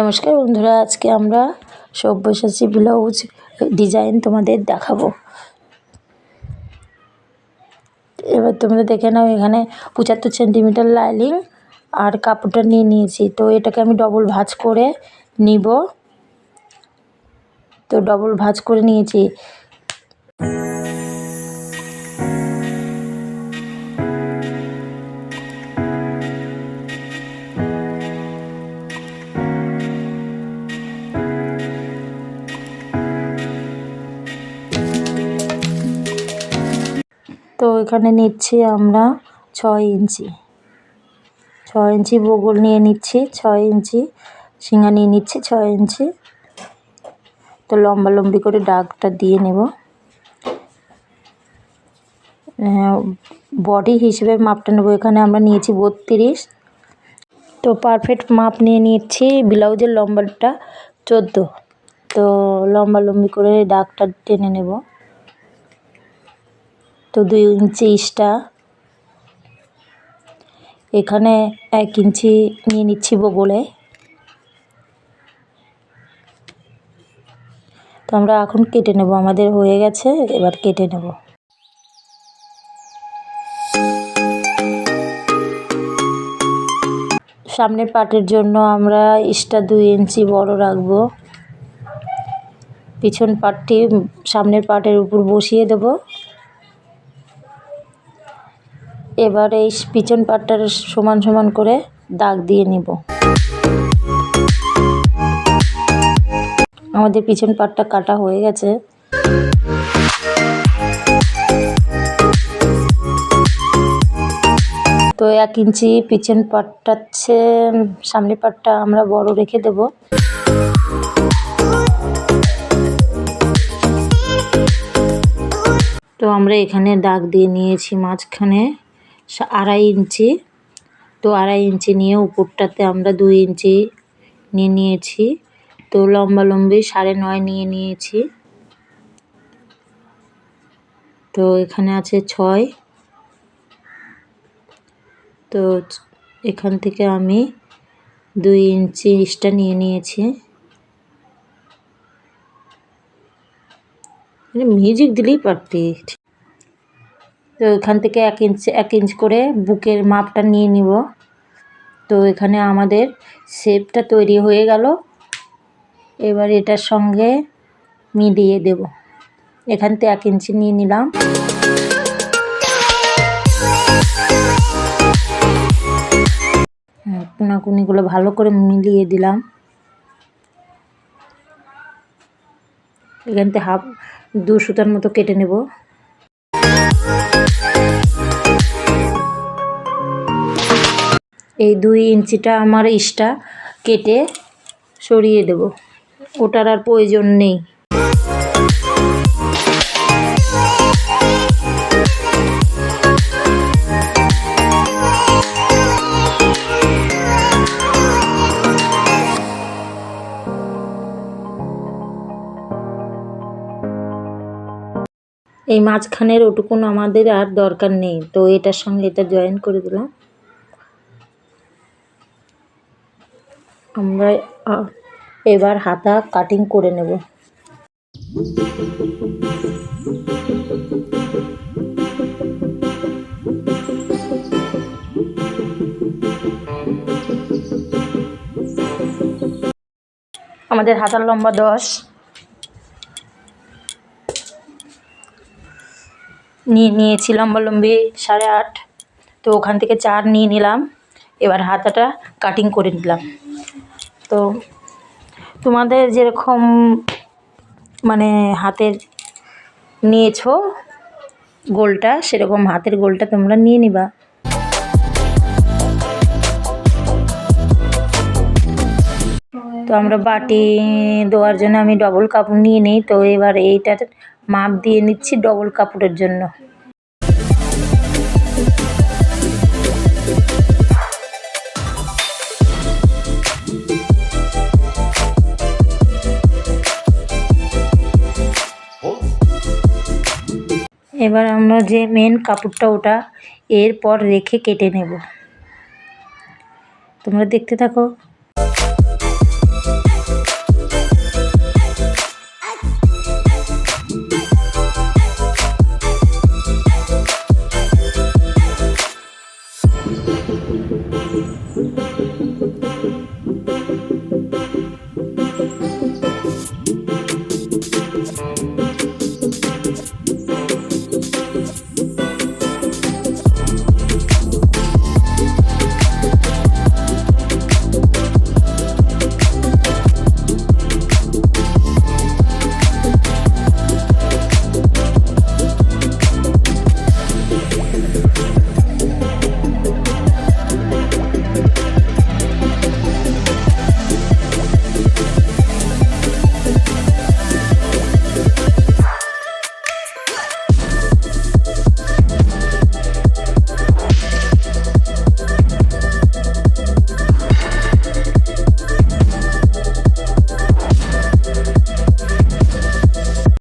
নমস্কার বন্ধুরা, আজকে আমরা সব্যসাচী ব্লাউজ ডিজাইন তোমাদের দেখাবো। এবার তোমরা দেখে নাও, এখানে পঁচাত্তর সেন্টিমিটার লাইলিং আর কাপড়টা নিয়ে নিয়েছি। তো এটাকে আমি ডবল ভাঁজ করে নিব। তো ডবল ভাঁজ করে নিয়েছি। তো এখানে নিচ্ছি আমরা ছয় ইঞ্চি। ছয় ইঞ্চি বগল নিয়ে নিচ্ছি, ছয় ইঞ্চি সিঙ্গা নিয়ে নিচ্ছি, ছয় ইঞ্চি। তো লম্বা লম্বি করে দাগটা দিয়ে নেব। বডি হিসেবে মাপটা নেব। এখানে আমরা নিয়েছি বত্রিশ। তো পারফেক্ট মাপ নিয়ে নিচ্ছি। ব্লাউজের লম্বাটা চোদ্দ। তো লম্বা লম্বি করে ডাকটা টেনে নেব। তো দুই ইঞ্চি ইস্টা এখানে এক ইঞ্চি নিয়ে নিচ্ছি বগলে। তো আমরা এখন কেটে নেব, আমাদের হয়ে গেছে, এবার কেটে নেব। সামনের পাটের জন্য আমরা ইস্টা দুই ইঞ্চি বড় রাখব। পিছন পাটটি সামনের পাটের উপর বসিয়ে দেব। এবার এই পিছন পাটটার সমান সমান করে দাগ দিয়ে নিব। আমাদের পিছন পাটটা কাটা হয়ে গেছে। তো এক ইঞ্চি পিছন পাটটা হচ্ছে সামনের পাটটা আমরা বড় রেখে দেব। তো আমরা এখানে দাগ দিয়ে নিয়েছি মাঝখানে। আড়াই ইঞ্চি। তো আড়াই ইঞ্চি নিয়ে উপরটাতে আমরা দুই ইঞ্চি নিয়ে নিয়েছি। তো লম্বা লম্বি সাড়ে নয় নিয়ে নিয়েছি। তো এখানে আছে ছয়। তো এখান থেকে আমি দুই ইঞ্চি ইস্টা নিয়ে নিয়েছি। মিউজিক দিলেই পারতি। তো এখান থেকে এক ইঞ্চ এক ইঞ্চ করে বুকের মাপটা নিয়ে নিব। তো এখানে আমাদের শেপটা তৈরি হয়ে গেল। এবার এটার সঙ্গে মিলিয়ে দেব। এখান থেকে এক ইঞ্চি নিয়ে নিলাম। কোনাকুনিগুলো ভালো করে মিলিয়ে দিলাম। এখান থেকে হাফ, দু সুতার মতো কেটে নেব। এই দুই ইঞ্চিটা আমার ইস্টা কেটে সরিয়ে দেব। ওটার আর প্রয়োজন নেই। এই মাঝখানের ওটুকুন আমাদের আর দরকার নেই। তো এটার সঙ্গে এটা জয়েন করে দিলাম। আমরা এবার হাতা কাটিং করে নেব। আমাদের হাতার লম্বা দশ। নিয়ে নিয়েছি লম্বালম্বি সাড়ে আট। তো ওখান থেকে চার নিয়ে নিলাম। এবার হাতাটা কাটিং করে নিলাম। তো তোমাদের যেরকম মানে হাতের নিয়েছো গোলটা, সেরকম হাতের গোলটা তোমরা নিয়ে নিবা। তো আমরা বাটি দেওয়ার জন্য আমি ডবল কাপড় নিয়ে নিই, তো এবার এইটার মাপ দিয়ে নিচ্ছি ডবল কাপড়ের জন্য। এবার আমরা যে মেন কাপড়টা ওটা এরপর রেখে কেটে নেব। তোমরা দেখতে থাকো।